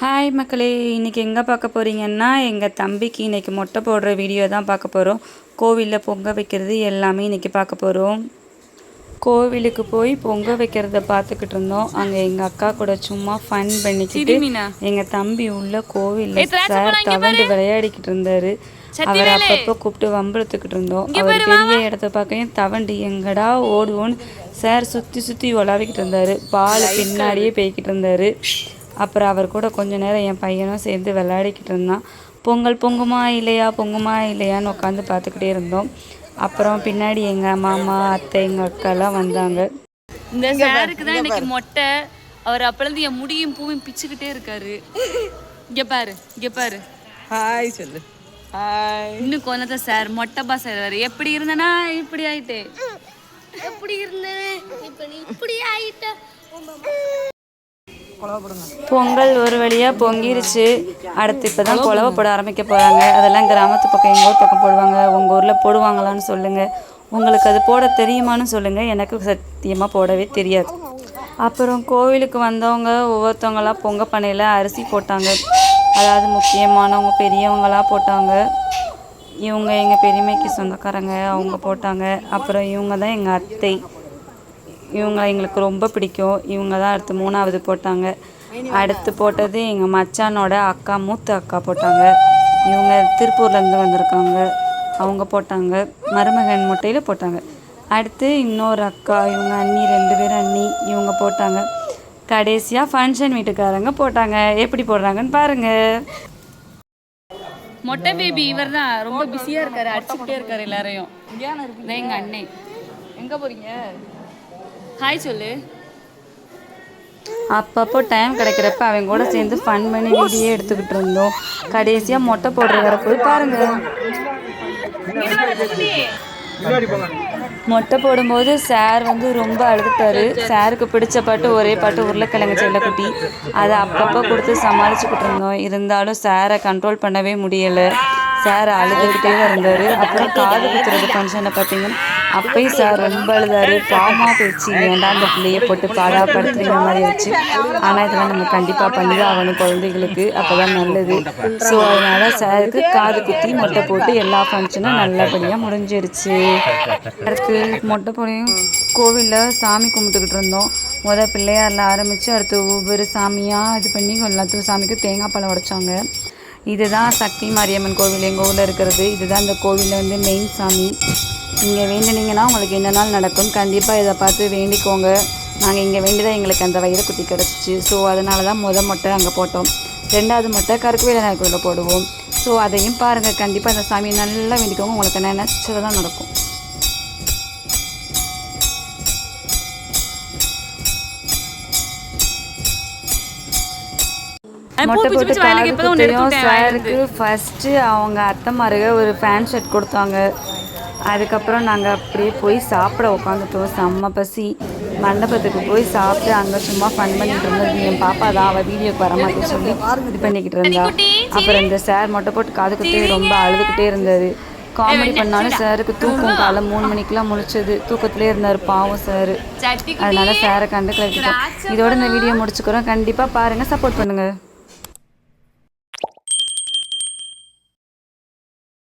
Hi மக்களே. இன்றைக்கி எங்கே பார்க்க போகிறீங்கன்னா எங்கள் தம்பிக்கு இன்றைக்கி மொட்டை போடுற வீடியோ தான் பார்க்க போகிறோம் கோவிலில் பொங்க வைக்கிறது எல்லாமே இன்றைக்கி பார்க்க போகிறோம் கோவிலுக்கு போய் பொங்க வைக்கிறத பார்த்துக்கிட்டு இருந்தோம். அங்கே எங்கள் அக்கா கூட சும்மா ஃபன் பண்ணிக்கிட்டு எங்கள் தம்பி உள்ள கோவிலில் சார் தவண்டு விளையாடிக்கிட்டு இருந்தாரு. அவரை அப்பப்போ கூப்பிட்டு வம்பிழுத்துக்கிட்டு இருந்தோம். அவர் பெரிய இடத்த பார்க்கையும் தவண்டு எங்கடா ஓடுவோன்னு சார் சுற்றி சுற்றி உலாவிக்கிட்டு இருந்தாரு. பால் பின்னாடியே போய்கிட்டு இருந்தாரு. அப்புறம் அவர் கூட கொஞ்ச நேரம் என் பையனும் சேர்ந்து விளையாடிக்கிட்டு இருந்தான். பொங்கல் பொங்குமா இல்லையா பொங்குமா இல்லையான்னு உட்காந்து பார்த்துக்கிட்டே இருந்தோம். அப்புறம் பின்னாடி எங்கள் மாமா அத்தை எங்கள் அக்காலாம் வந்தாங்க. இந்த சாருக்கு தான் இன்னைக்கு மொட்டை. அவர் அப்பலேருந்து என் முடியும் பூவும் பிச்சுக்கிட்டே இருக்காரு. இங்க பாரு இங்க பாரு. ஹாய் சொல்லு. ஹாய் இன்னும் கொஞ்சம் சார் மொட்டை பாஸ் ஆயிடுவாரு எப்படி இருந்தனா? இப்படி ஆயிட்டே. எப்படி இருந்தேன்? இப்படி ஆயிட்ட. பொங்கல் ஒரு வழியாக பொங்கிருச்சு. அடுத்து இப்போ தான் குழவை போட ஆரம்பிக்க போகிறாங்க அதெல்லாம் கிராமத்து பக்கம் எங்கள் ஊர் பக்கம் போடுவாங்க. உங்கள் ஊரில் போடுவாங்களான்னு சொல்லுங்கள் உங்களுக்கு அது போட தெரியுமான்னு சொல்லுங்கள் எனக்கு சத்தியமாக போடவே தெரியாது. அப்புறம் கோவிலுக்கு வந்தவங்க ஒவ்வொருத்தவங்களாம் பொங்க பண்ணையில் அரிசி போட்டாங்க. அதாவது முக்கியமானவங்க பெரியவங்களாம் போட்டாங்க. இவங்க எங்கள் பெருமைக்கு சொந்தக்காரங்க அவங்க போட்டாங்க. அப்புறம் இவங்க தான் எங்கள் அத்தை. இவங்க எங்களுக்கு ரொம்ப பிடிக்கும். இவங்க தான் அடுத்து மூணாவது போட்டாங்க. அடுத்து போட்டது எங்கள் மச்சானோட அக்கா மூத்த அக்கா போட்டாங்க. இவங்க திருப்பூர்லேருந்து வந்திருக்காங்க. அவங்க போட்டாங்க. மருமகன் முட்டையில் போட்டாங்க. அடுத்து இன்னொரு அக்கா இவங்க அண்ணி ரெண்டு பேரும் அண்ணி இவங்க போட்டாங்க. கடைசியாக ஃபங்க்ஷன் வீட்டுக்காரங்க போட்டாங்க. எப்படி போடுறாங்கன்னு பாருங்கள் மொட்டை பேபி இவர் தான். ரொம்ப பிஸியா இருக்காரு. அடிச்சுக்கிட்டே இருக்காரு எல்லாரையும். இதான் எங்க அண்ணே. எங்க போறீங்க? ஹாய் சொல்லு. அப்பப்போ டைம் கிடைக்கிறப்ப அவங்க கூட சேர்ந்து ஃபன் பண்ணி வீடியோ எடுத்துக்கிட்டு இருந்தோம். கடைசியாக மொட்டை போடுற போய் பாருங்க. மொட்டை போடும்போது சார் வந்து ரொம்ப அழுதுட்டாரு. சாருக்கு பிடிச்ச பாட்டு ஒரே பாட்டு உருளைக்கிழங்கு செல்லக்குட்டி. அதை அப்பப்போ கொடுத்து சமாளிச்சுக்கிட்டு இருந்தோம். இருந்தாலும் சாரை கண்ட்ரோல் பண்ணவே முடியலை. சார் அழுதுகிட்டே இருந்தார். அப்புறம் காது குத்துறது ஃபங்க்ஷனை பார்த்தீங்கன்னா அப்பயும் சார் ரொம்ப அழுதாரு. பாவமாக போயிடுச்சு. ஏன்டா அந்த பிள்ளையை போட்டு பாடாப்படுத்துகிற மாதிரி வச்சு ஆனால் இதெல்லாம் நம்ம கண்டிப்பாக பண்ணி தான் ஆகணும் குழந்தைகளுக்கு. அப்போ தான் நல்லது. ஸோ அதனால் சாருக்கு காது குத்தி மொட்டை போட்டு எல்லா ஃபங்க்ஷனும் நல்லபடியாக முடிஞ்சிருச்சு. அடுத்து மொட்டை போடையும் கோவிலில் சாமி கும்பிட்டுக்கிட்டு இருந்தோம். மொதல் பிள்ளையாரில் ஆரம்பித்து அடுத்து ஒவ்வொரு சாமியாக இது பண்ணி எல்லாத்துக்கும் சாமிக்கும் தேங்காய் பழம் உடைச்சாங்க. இதுதான் சக்தி மாரியம்மன் கோவில் எங்கள் ஊரில் இருக்கிறது. இதுதான் இந்த கோவிலில் வந்து மெயின் சாமி. இங்கே வேண்டினீங்கன்னா உங்களுக்கு என்ன நாள் நடக்கும் கண்டிப்பாக இதை பார்த்து வேண்டிக்கோங்க. நாங்கள் இங்கே வேண்டிதான் எங்களுக்கு அந்த வயிறு குட்டி கிடச்சிச்சு. ஸோ அதனால தான் முத மொட்டை அங்கே போட்டோம். ரெண்டாவது மொட்டை கருக்கு விநாயகர் போடுவோம். ஸோ அதையும் பாருங்கள் கண்டிப்பாக அந்த சாமியை நல்லா வேண்டிக்கோங்க. உங்களுக்கு நினச்சது தான் நடக்கும். மொட்டை போட்டு காது குத்தையும் சாருக்கு ஃபஸ்ட்டு அவங்க அத்தைமாருக ஒரு ஃபேன் ஷர்ட் கொடுத்தாங்க. அதுக்கப்புறம் நாங்கள் அப்படியே போய் சாப்பிட உட்காந்துட்டோம். செம்ம பசி. மண்டபத்துக்கு போய் சாப்பிட்டு அங்கே சும்மா ஃபன் பண்ணிட்டு இருந்தது. என் பாப்பா தான். அவள் வீடியோக்கு வரமாட்டேன்னு சொல்லி இது பண்ணிக்கிட்டு இருந்தா. அப்புறம் இந்த சார் மொட்டை போட்டு காது குத்தி ரொம்ப அழுதுகிட்டே இருந்தார். காமெடி பண்ணாலும் சாருக்கு தூக்கம் காலை மூணு மணிக்கெலாம் முழிச்சது. தூக்கத்திலே இருந்தார் பாவம் சார். அதனால சாரை கண்டுக்கல விட்டுட்டோம். இதோட இந்த வீடியோ முடிச்சுக்கிறோம். கண்டிப்பாக பாருங்கள் சப்போர்ட் பண்ணுங்கள்